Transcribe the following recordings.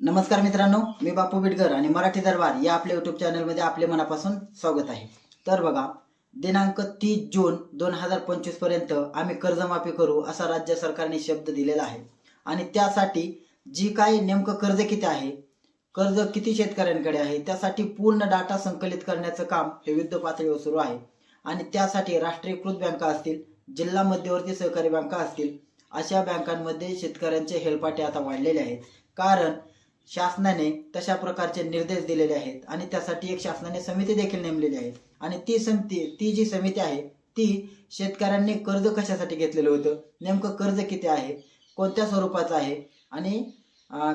नमस्कार मित्रांनो मी बापू बिडकर आणि मराठी दरबार या आपल्या युट्यूब चॅनलमध्ये आपले मनापासून स्वागत आहे. तर बघा दिनांक तीस जून दोन हजार पंचवीसपर्यंत आम्ही कर्जमाफी करू असा राज्य सरकारने शब्द दिलेला आहे. आणि त्यासाठी जी काही नेमकं कर्ज किती आहे कर्ज किती शेतकऱ्यांकडे आहे त्यासाठी पूर्ण डाटा संकलित करण्याचं काम हे युद्ध पातळीवर सुरू आहे. आणि त्यासाठी राष्ट्रीयकृत बँका असतील जिल्हा मध्यवर्ती सहकारी बँका असतील अशा बँकांमध्ये शेतकऱ्यांचे हेलपाटे आता वाढलेले आहेत. कारण शासनाने तशा प्रकारचे निर्देश दिलेले आहेत. आणि त्यासाठी एक शासनाने समिती देखील नेमलेली आहे. आणि ती समिती ती जी समिती आहे ती शेतकऱ्यांनी कर्ज कशासाठी घेतलेलं होतं? नेमकं कर्ज किती आहे? कोणत्या स्वरूपाचं आहे? आणि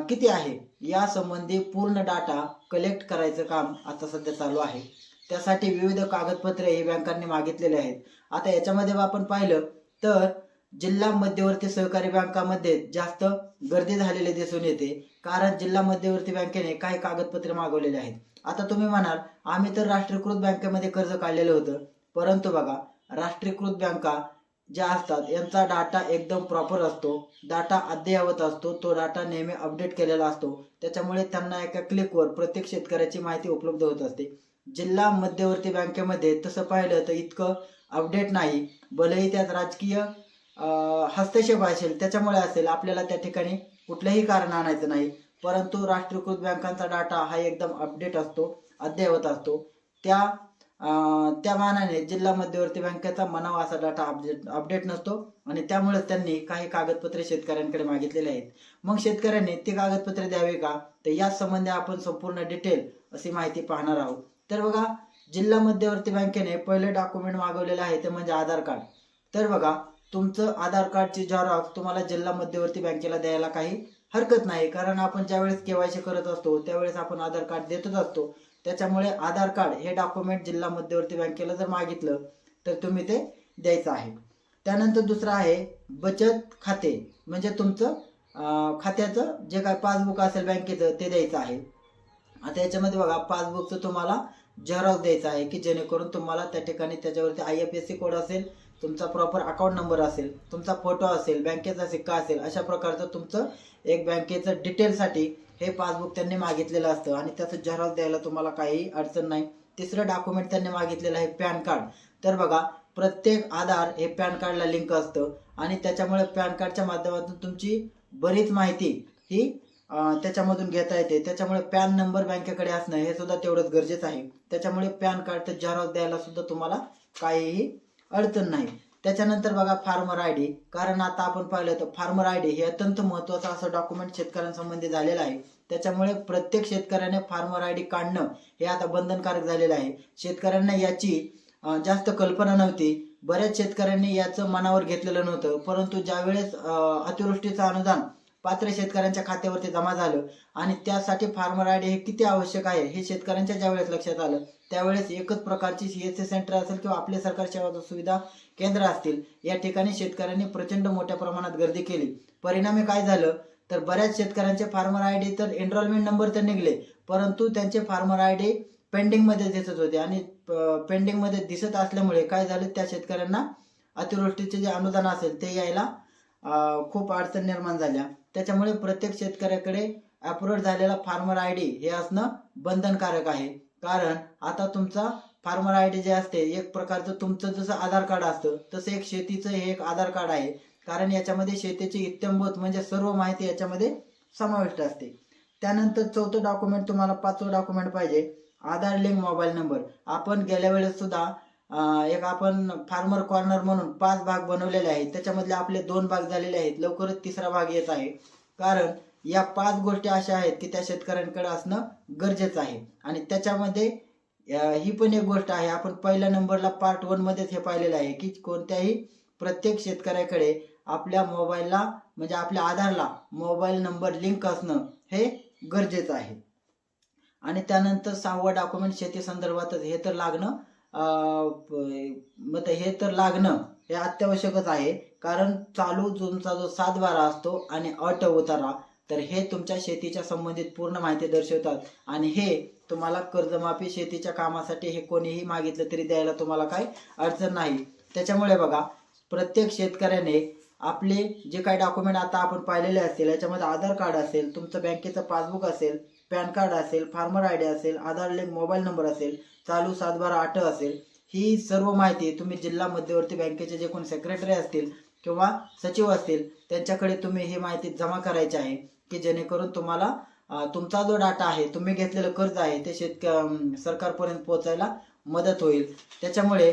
किती आहे? या संबंधी पूर्ण डाटा कलेक्ट करायचं काम आता सध्या चालू आहे. त्यासाठी विविध कागदपत्रे हे बँकांनी मागितलेले आहेत. आता याच्यामध्ये आपण पाहिलं तर जिल्हा मध्यवर्ती सहकारी बँकामध्ये जास्त गर्दी झालेली दिसून येते कारण जिल्हा मध्यवर्ती बँकेने काही कागदपत्रे मागवलेले आहेत. आता तुम्ही म्हणाल आम्ही तर राष्ट्रीयकृत बँकेमध्ये कर्ज काढलेलं होतं. परंतु बघा राष्ट्रीयकृत बँका ज्या असतात यांचा डाटा एकदम प्रॉपर असतो डाटा अद्ययावत असतो तो डाटा नेहमी अपडेट केलेला असतो. त्याच्यामुळे त्यांना एका क्लिकवर प्रत्येक शेतकऱ्याची माहिती उपलब्ध होत असते. जिल्हा मध्यवर्ती बँकेमध्ये तसं पाहिलं तर इतकं अपडेट नाही भलेही त्यात राजकीय हस्तक्षेप असेल त्याच्यामुळे असेल आपल्याला त्या ठिकाणी कुठलंही कारण आणायचं नाही. परंतु राष्ट्रीयकृत बँकांचा डाटा हा एकदम अपडेट असतो अद्ययावत असतो. त्या त्या मानाने जिल्हा मध्यवर्ती बँकेचा मनावा असा डाटा अपडेट अपडेट नसतो आणि त्यामुळे त्यांनी काही कागदपत्रे शेतकऱ्यांकडे मागितलेले आहेत. मग शेतकऱ्यांनी ती कागदपत्रे द्यावी का? तर याच संबंधी आपण संपूर्ण डिटेल अशी माहिती पाहणार आहोत. तर बघा जिल्हा मध्यवर्ती बँकेने पहिले डॉक्युमेंट मागवलेलं आहे ते म्हणजे आधार कार्ड. तर बघा तुमचं आधार कार्डची झेरॉक्स तुम्हाला जिल्हा मध्यवर्ती बँकेला द्यायला काही हरकत नाही कारण आपण ज्यावेळेस केवायसी करत असतो त्यावेळेस आपण आधार कार्ड देतच असतो. त्याच्यामुळे आधार कार्ड हे डॉक्युमेंट जिल्हा मध्यवर्ती बँकेला जर मागितलं तर तुम्ही ते द्यायचं आहे. त्यानंतर दुसरं आहे बचत खाते. म्हणजे तुमचं खात्याचं जे काय पासबुक असेल बँकेचं ते द्यायचं आहे. आता याच्यामध्ये बघा पासबुकचं तुम्हाला झेरॉक्स द्यायचं आहे की जेणेकरून तुम्हाला त्या ठिकाणी त्याच्यावरती I F S C code असेल तुमचा प्रॉपर अकाउंट नंबर असेल तुमचा फोटो असेल बँकेचा सिक्का असेल अशा प्रकारचं तुमचं एक बँकेचं डिटेलसाठी हे पासबुक त्यांनी मागितलेलं असतं आणि त्याचं झेरॉक्स द्यायला तुम्हाला काही अडचण नाही. तिसरं डॉक्युमेंट त्यांनी मागितलेलं आहे पॅन कार्ड. तर बघा प्रत्येक आधार हे पॅन कार्डला लिंक असतं आणि त्याच्यामुळे पॅन कार्डच्या माध्यमातून तुमची बरीच माहिती ही त्याच्यामधून घेता येते. त्याच्यामुळे पॅन नंबर बँकेकडे असणं हे सुद्धा तेवढंच गरजेचं आहे. त्याच्यामुळे पॅन कार्डचं झेरॉक्स द्यायला सुद्धा तुम्हाला काहीही अडचण नाही. त्याच्यानंतर बघा फार्मर आय डी कारण आता आपण पाहिलं तर फार्मर आय डी हे अत्यंत महत्वाचं असं डॉक्युमेंट शेतकऱ्यांसंबंधी झालेलं आहे. त्याच्यामुळे प्रत्येक शेतकऱ्याने फार्मर आय डी काढणं हे आता बंधनकारक झालेलं आहे. शेतकऱ्यांना याची जास्त कल्पना नव्हती. बऱ्याच शेतकऱ्यांनी याचं मनावर घेतलेलं नव्हतं. परंतु ज्यावेळेस अतिवृष्टीचं अनुदान पात्र शेतकऱ्यांच्या खात्यावरती जमा झालं आणि त्यासाठी फार्मर आय डी हे किती आवश्यक आहे हे शेतकऱ्यांच्या ज्यावेळेस लक्षात आलं त्यावेळेस एकच प्रकारची सीएससी सेंटर असेल किंवा आपले सरकार सेवा सुविधा केंद्र असतील या ठिकाणी शेतकऱ्यांनी प्रचंड मोठ्या प्रमाणात गर्दी केली. परिणामी काय झालं? तर बऱ्याच शेतकऱ्यांचे फार्मर आय डी तर एनरोलमेंट नंबर तर निघले परंतु त्यांचे फार्मर आय डी पेंडिंगमध्ये दिसत होते आणि पेंडिंगमध्ये दिसत असल्यामुळे काय झालं? त्या शेतकऱ्यांना अतिवृष्टीचे जे अनुदान असेल ते यायला खूप अडचण निर्माण झाल्या. त्याच्यामुळे प्रत्येक शेतकऱ्याकडे अप्रूव्ह झालेला फार्मर आय डी हे असणं बंधनकारक आहे. कारण आता तुमचा फार्मर आय डी जे असते एक प्रकारचं तुमचं जसं आधार कार्ड असतं तसं एक शेतीचं हे एक आधार कार्ड आहे. कारण याच्यामध्ये शेतीची इत्यंभूत म्हणजे सर्व माहिती याच्यामध्ये समाविष्ट असते. त्यानंतर चौथं डॉक्युमेंट तुम्हाला पाचवं डॉक्युमेंट पाहिजे. आधार लिंक मोबाईल नंबर आपण गेल्या वेळेस सुद्धा एक आपण फार्मर कॉर्नर म्हणून पाच भाग बनवलेले आहेत. त्याच्यामधले आपले दोन भाग झालेले आहेत. लवकरच तिसरा भाग येत आहे. कारण या पाच गोष्टी अशा आहेत की त्या शेतकऱ्यांकडे असणं गरजेचं आहे. आणि त्याच्यामध्ये ही पण एक गोष्ट आहे. आपण पहिल्या नंबरला पार्ट वन मध्येच हे पाहिलेलं आहे की कोणत्याही प्रत्येक शेतकऱ्याकडे आपल्या मोबाईलला म्हणजे आपल्या आधारला मोबाईल नंबर लिंक असणं हे गरजेचं आहे. आणि त्यानंतर सहावं डॉक्युमेंट शेती संदर्भातच हे तर लागणं मग हे तर लागणं हे अत्यावश्यकच आहे. कारण चालू तुमचा जो सात बारा असतो आणि अट उतारा तर हे तुमच्या शेतीच्या संबंधित पूर्ण माहिती दर्शवतात. आणि हे तुम्हाला कर्जमाफी शेतीच्या कामासाठी हे कोणीही मागितलं तरी द्यायला तुम्हाला काही अडचण नाही. त्याच्यामुळे बघा प्रत्येक शेतकऱ्याने आपले जे काही डॉक्युमेंट आता आपण पाहिलेले असतील याच्यामध्ये आधार कार्ड असेल तुमचं बँकेचं पासबुक असेल पॅन कार्ड असेल फार्मर आय डी असेल आधार लिंक मोबाईल नंबर असेल चालू सातबारा आठ असेल ही सर्व माहिती तुम्ही जिल्हा मध्यवर्ती बँकेचे जे कोण सेक्रेटरी असतील किंवा सचिव असतील त्यांच्याकडे तुम्ही ही माहिती जमा करायची आहे की जेणेकरून तुम्हाला तुमचा जो डाटा आहे तुम्ही घेतलेलं कर्ज आहे ते शेतक सरकारपर्यंत पोहोचायला मदत होईल. त्याच्यामुळे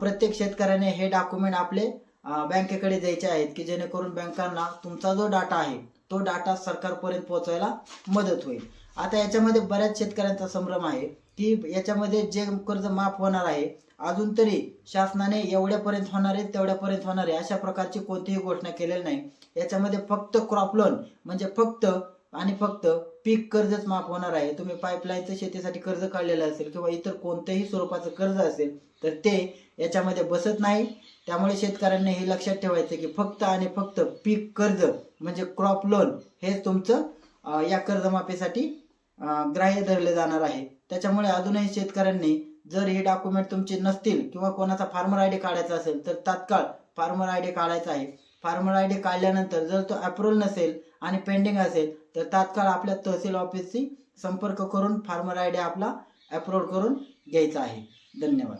प्रत्येक शेतकऱ्याने हे डॉक्युमेंट आपले बँकेकडे द्यायचे आहेत की जेणेकरून बँकांना तुमचा जो डाटा आहे तो डाटा सरकारपर्यंत पोहोचायला मदत होईल. आता याच्यामध्ये बऱ्याच शेतकऱ्यांचा संभ्रम आहे. की याच्यामध्ये जे कर्ज माफ होणार आहे अजून तरी शासनाने एवढ्यापर्यंत होणार आहे तेवढ्यापर्यंत होणार आहे अशा प्रकारची कोणतीही घोषणा केलेली नाही. याच्यामध्ये फक्त क्रॉप लोन म्हणजे फक्त आणि फक्त पीक कर्जच माफ होणार आहे. तुम्ही पाईपलाईनचं शेतीसाठी कर्ज काढलेलं असेल किंवा इतर कोणत्याही स्वरूपाचं कर्ज असेल तर ते याच्यामध्ये बसत नाही. त्यामुळे शेतकऱ्यांनी हे लक्षात ठेवायचं की फक्त आणि फक्त पीक कर्ज म्हणजे क्रॉप लोन हेच तुमचं या कर्जमाफीसाठी ग्राह्य धरले जाणार आहे. त्याच्यामुळे अजूनही शेतकऱ्यांनी जर हे डॉक्युमेंट तुमचे नसतील किंवा कोणाचा फार्मर आय डी काढायचा असेल तर तात्काळ फार्मर आय डी काढायचा आहे. फार्मर आय डी काढल्यानंतर जर तो अप्रुव्हल नसेल आणि पेंडिंग असेल तर तात्काळ आपल्या तहसील ऑफिसशी संपर्क करून फार्मर आय डी आपला अप्रूव्ह करून घ्यायचा आहे. धन्यवाद.